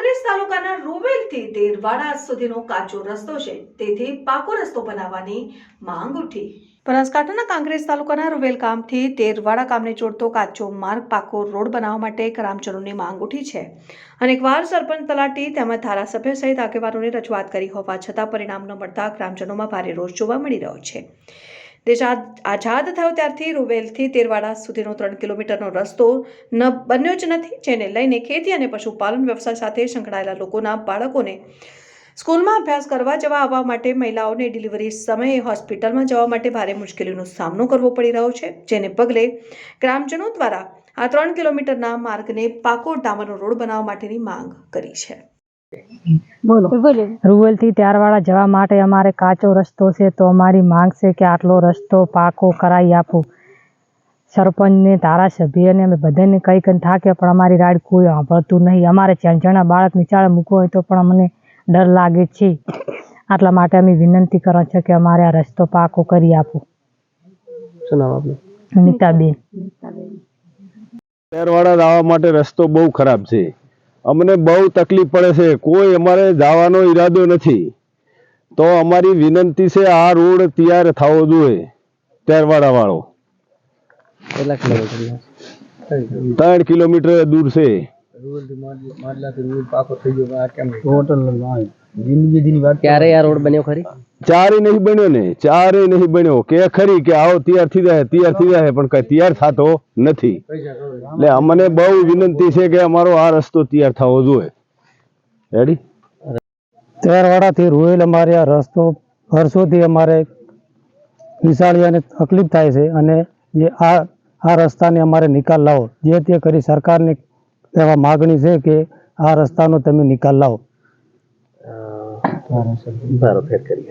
કાંકરેજ તાલુકાના રૂવેલથી તેરવાડા સુધીનો કાચો રસ્તો છે. તેથી પાકો રસ્તો બનાવવાની માંગ ઉઠી. બનાસકાંઠાના કાંગ્રેસ તાલુકાના રૂવેલ ગામથી તેરવાડા ગામને જોડતો કાચો માર્ગ પાકો રોડ બનાવવા માટે ગ્રામજનોની માંગ ઉઠી છે. અનેકવાર સરપંચ તલાટી તેમજ ધારાસભ્ય સહિત આગેવાનોની રજૂઆત કરી હોવા છતાં પરિણામ ન મળતા ગ્રામજનોમાં ભારે રોષ જોવા મળી રહ્યો છે. દેશ આઝાદ થયો ત્યારથી રૂવેલથી તેરવાડા સુધીનો ત્રણ કિલોમીટરનો રસ્તો ન બન્યો જ નથી, જેને લઈને ખેતી અને પશુપાલન વ્યવસાય સાથે સંકળાયેલા લોકોના બાળકોને સ્કૂલમાં અભ્યાસ કરવા જવા આવવા માટે મહિલાઓને ડિલિવરી સમયે હોસ્પિટલમાં જવા માટે ભારે મુશ્કેલીનો સામનો કરવો પડી રહ્યો છે, જેને પગલે ગ્રામજનો દ્વારા આ ત્રણ કિલોમીટરના માર્ગને પાકો ડામરનો રોડ બનાવવા માટેની માંગ કરી છે. બોલો. બોલો રૂવેલથી ત્યારવાડા જવા માટે અમારે કાચો રસ્તો છે તો અમારી માંગ છે કે આટલો રસ્તો પાકો કરાવી આપો. સરપંચને ધારાસભ્યને અમે બધાને કંઈ કંઈ થાકે પણ અમારી રાડ કોઈ સાંભળતું નહીં. અમારે જણા બાળક નિચાળે મૂકવો હોય તો પણ અમને ડર લાગે છે. આટલા માટે અમે વિનંતી કરવા છે કે અમારે આ રસ્તો પાકો કરી આપો. નીતાબેન શહેરવાળા આવવા માટે રસ્તો બહુ ખરાબ છે. અમને બહુ તકલીફ પડે છે. કોઈ અમારે જવાનો ઈરાદો નથી. તો અમારી વિનંતી છે આ રોડ તૈયાર થવો જોઈએ તેરવાડા વાળો કેટલા કિલોમીટર ત્રણ કિલોમીટર દૂર છે. ક્યારે આ રોડ બન્યો ખરી? ચારે નહીં બન્યો ને ચારે નહીં બન્યો. કે ખરી કે આવો તૈયાર થઈ જાય તૈયાર થઈ જાય પણ કઈ તૈયાર થતો નથી. એટલે અમને બહુ વિનંતી છે કે અમારો આ રસ્તો તૈયાર થવો જોઈએ. રેડી તેરવાડાથી રૂએલ અમારે આ રસ્તો વર્ષોથી અમારે વિશાળી અને તકલીફ થાય છે અને જે આ આ રસ્તાને અમારે નિકાલ લાવો. જે તે કરી સરકારને એવા માગણી છે કે આ રસ્તાનો તમે નિકાલ લાવો. ભારો ફેર કરી